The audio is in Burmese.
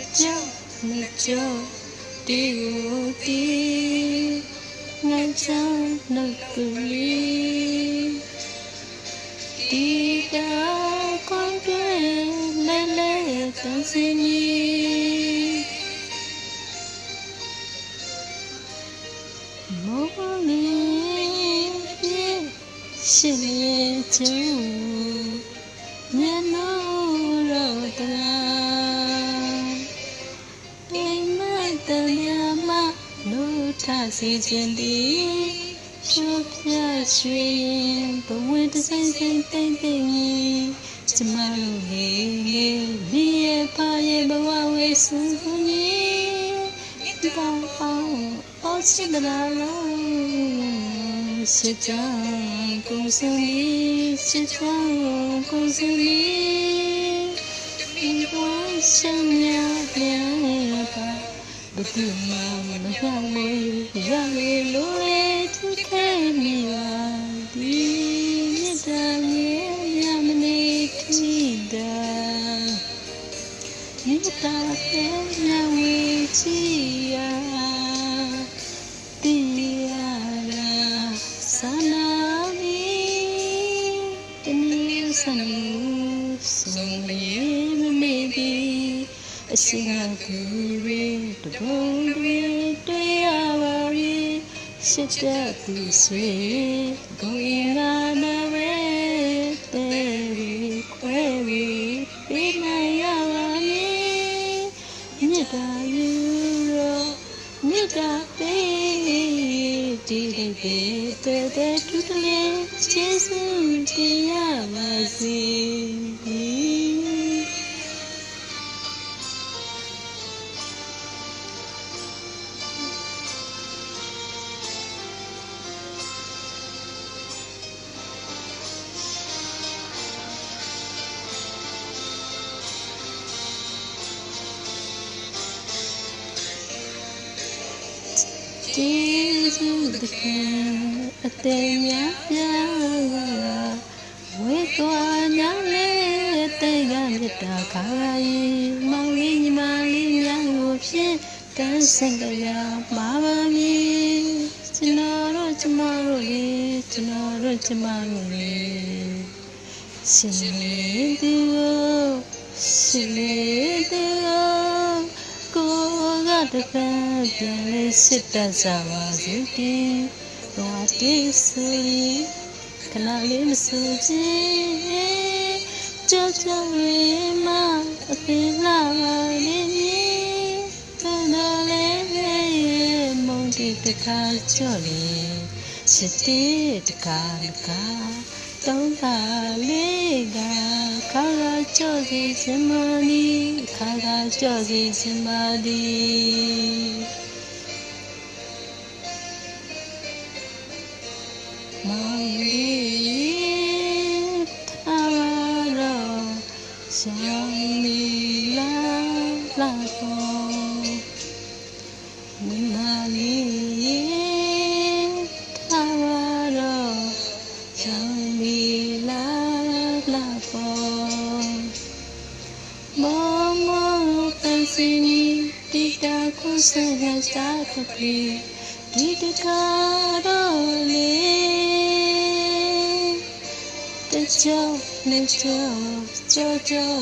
တကြောင်နှစ်ကြောင်တီကိုတီငါချောင်းနှုတ်ကလေးတီတာကွန်ကလဲ ထစီခြင်းဒီရှုပ်ပြရွှေရင်ဘဝတဆိုင်ဆိုင်တိမ့်တိမ့်ကြီးကျမတို့ဟေးဟေးဒီရဲ့ဖာရဲ့ဘဝဝေစုံကြီးဒီကောင်းအောင်အော်ချစ်တလားလို့ရှစ်ချောင်းကိုစုံလေးရှစ်ချောင်းကိုစုံလေးဒီဘဝရှင်များလျာပါ ဘယ်သူမှမရမေရလေလို့လေသူခဲမိပါဒီမြတ်တာမြေရမနေထိတာမြတ်တာရဲ့ညဝေချီယာ အရှိန်အကူရေတဘုံတွေတွေ့ရပါရီရှစ်တဲ့သူဆွေကိုရင်လာနာရဲတဲ့ရီခွဲရီပြီးနိုင်ရပါမည်မြတ်တာယူရောမြတ်တာပေးဒီလေးပဲတဲ့တဲ့တူတလေးကျေးဇူးတရားပါစေ ကျေးဇူးတခင်အသေးများပြားဝေသွားညာလေအသေးကမြတ်တာခါရီမောင်လေးညီမလေးများကိုဖြင့်တန်းစင်ကြရမှာပါမည်ကျွန်တော်တို့ကျမတို့လေးကျွန်တော်တို့ကျမတို့လေးရှင်လေးသူကိုရှင်လေးသူကိုကိုကတပန်း ပြန်လေးစစ်တတ်စားပါစေတီဘာတိစီခဏလေးမစူချင်ကြောက်ကြောက်ရေမအပင်လာပါလိမ့်မည်ခဏလေးရဲ့မုန်တီတခါကြော့လေစစ်တီတခါတခါတောင်းပါလေးကခါခါကြော့စီစမနီခါခါကြော့စီစမဒီ မောင်လေးထားတော့ဆောင် Nên Chúa cho.